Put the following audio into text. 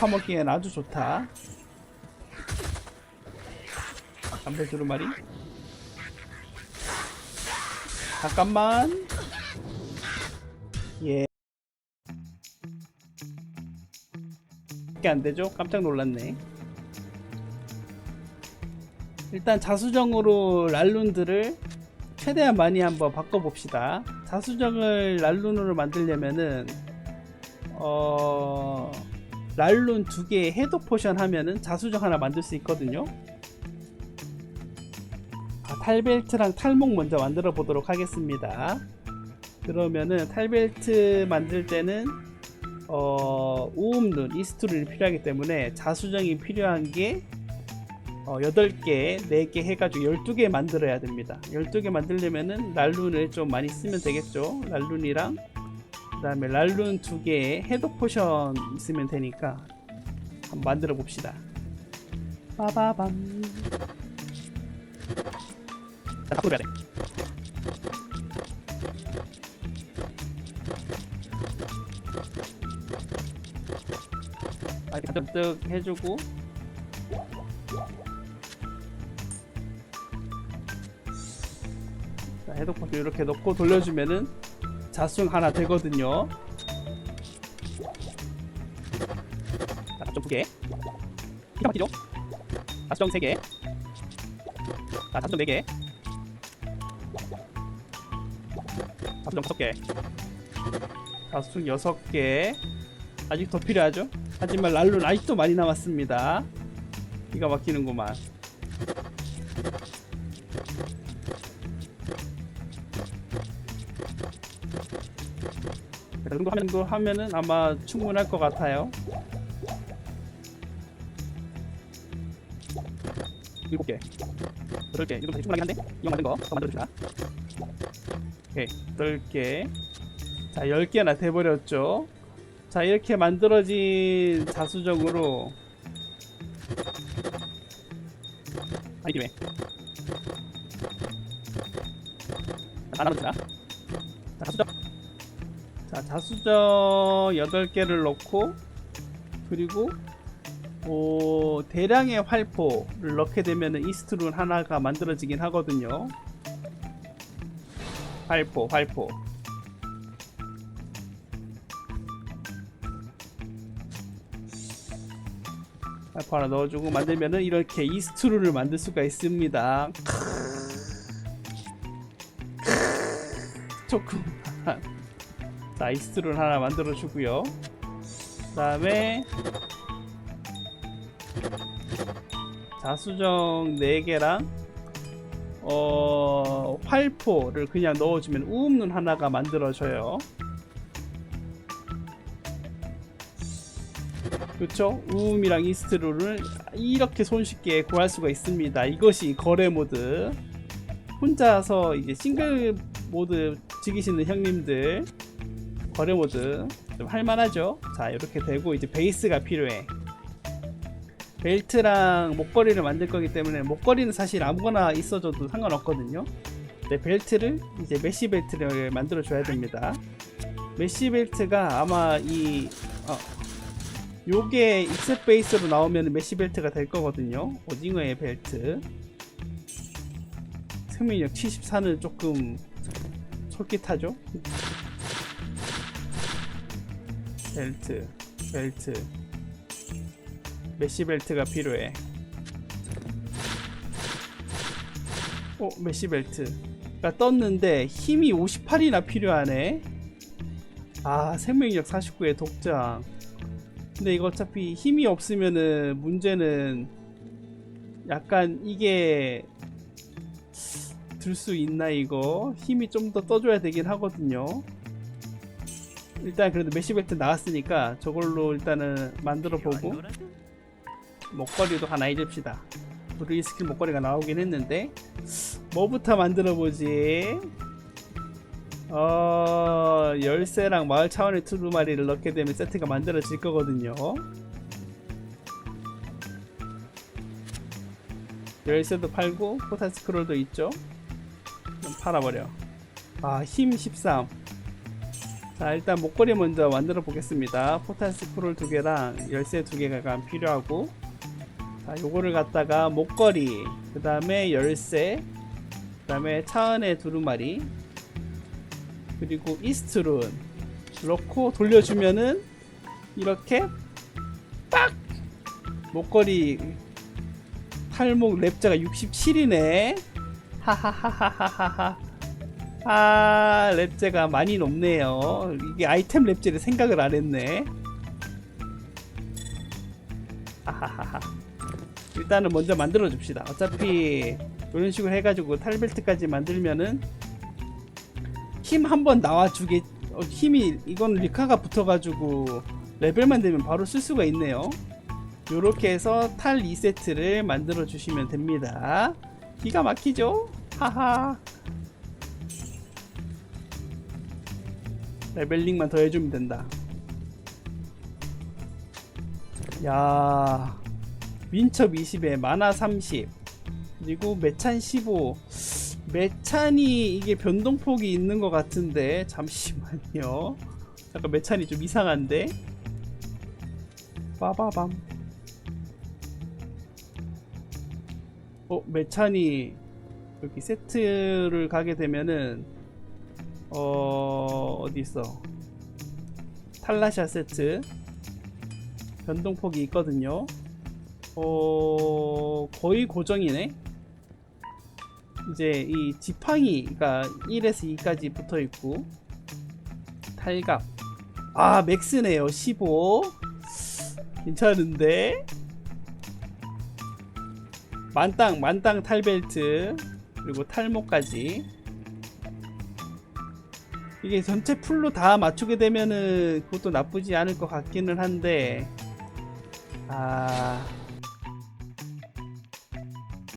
파먹기엔 아주 좋다. 담배 두루 마리. 잠깐만. 예. 이게 안 되죠? 깜짝 놀랐네. 일단 자수정으로 랄룬들을 최대한 많이 한번 바꿔봅시다. 자수정을 랄룬으로 만들려면은 어 랄룬 두개 해독 포션 하면은 자수정 하나 만들 수 있거든요. 아, 탈벨트랑 탈목 먼저 만들어 보도록 하겠습니다. 그러면은 탈벨트 만들 때는 어 우음눈 이스트룰이 필요하기 때문에 자수정이 필요한 게 어, 8개, 4개 해가지고 12개 만들어야 됩니다. 12개 만들려면은 랄룬을 좀 많이 쓰면 되겠죠. 랄룬이랑 그 다음에 랄룬 2개에 해독 포션 있으면 되니까 한번 만들어 봅시다. 빠바밤. 자, 해야 돼. 아, 이렇게 잔뜩 해주고 자, 해독포트 이렇게 넣고 돌려주면은 자수정 하나 되거든요. 자, 자수정 두 개. 기가 막히죠? 자수정 세 개. 자, 자수정 네 개. 자수정 다섯 개. 자수정 여섯 개. 아직 더 필요하죠? 하지만 랄룬 아직도 많이 남았습니다. 기가 막히는구만. 이 정도 하면, 하면은 아마 충분할 것 같아요. 일곱 개, 여덟 개, 이 정도 충분하긴 한데 이거 만든 거더 만들어줍시다. 오케이, 여덟 개. 자, 열 개나 돼버렸죠. 자, 이렇게 만들어진 자수정으로 아니 김에 안. 자, 자수정. 자, 자수정 8개를 넣고 그리고 어, 대량의 활포를 넣게 되면 이스트룬 하나가 만들어지긴 하거든요. 활포, 활포. 활포 하나 넣어주고 만들면은 이렇게 이스트룬을 만들 수가 있습니다. 조금 자 이스트를 하나 만들어 주고요. 그 다음에 자수정 4개랑 어 활포를 그냥 넣어주면 우음눈 하나가 만들어져요. 그렇죠 우음이랑 이스트룰을 이렇게 손쉽게 구할 수가 있습니다. 이것이 거래 모드. 혼자서 이제 싱글 모드 즐기시는 형님들 거래 모드. 좀 할만하죠? 자 이렇게 되고 이제 베이스가 필요해. 벨트랑 목걸이를 만들 거기 때문에 목걸이는 사실 아무거나 있어줘도 상관없거든요. 네, 벨트를 이제 메쉬 벨트를 만들어 줘야 됩니다. 메쉬 벨트가 아마 이 어, 요게 익셉 베이스로 나오면 메쉬 벨트가 될 거거든요. 오징어의 벨트. 생명력 74는 조금 솔깃하죠 벨트 벨트. 메시 벨트가 필요해. 어 메시 벨트가 떴는데 힘이 58이나 필요하네. 아 생명력 49의 독장. 근데 이거 어차피 힘이 없으면은 문제는 약간 이게 들 수 있나 이거? 힘이 좀 더 떠줘야 되긴 하거든요 일단 그래도 메시벨트 나왔으니까 저걸로 일단은 만들어 보고 목걸이도 하나 해줍시다. 브루이 스킬 목걸이가 나오긴 했는데 뭐부터 만들어 보지? 어 열쇠랑 마을 차원의 두루마리를 넣게 되면 세트가 만들어질 거거든요. 열쇠도 팔고 포탈 스크롤도 있죠? 팔아버려. 아힘 13 자 일단 목걸이 먼저 만들어 보겠습니다. 포탈 스크롤 두 개랑 열쇠 두 개가 필요하고 자 요거를 갖다가 목걸이 그 다음에 열쇠 그 다음에 차은의 두루마리 그리고 이스트룬 넣고 돌려주면은 이렇게 빡! 목걸이 탈목 랩자가 67이네. 하하하하하하 아 랩제가 많이 높네요. 이게 아이템 랩제를 생각을 안 했네. 하하하하. 일단은 먼저 만들어 줍시다. 어차피 이런 식으로 해가지고 탈벨트까지 만들면은 힘 한 번 나와주게 어, 힘이 이건 리카가 붙어가지고 레벨만 되면 바로 쓸 수가 있네요. 요렇게 해서 탈 2세트를 만들어 주시면 됩니다. 기가 막히죠? 하하 레벨링만 더 해주면 된다. 야, 민첩 20에 마나 30, 그리고 매찬 15. 매찬이 이게 변동폭이 있는 것 같은데 잠시만요. 잠깐 매찬이 좀 이상한데. 빠바밤. 어, 매찬이 여기 세트를 가게 되면은 어 어디 있어? 탈라샤 세트. 변동폭이 있거든요. 어 거의 고정이네. 이제 이 지팡이가 1에서 2까지 붙어 있고 탈갑. 아 맥스네요. 15 괜찮은데? 만땅 만땅 탈벨트 그리고 탈모까지 이게 전체 풀로 다 맞추게 되면은 그것도 나쁘지 않을 것 같기는 한데 아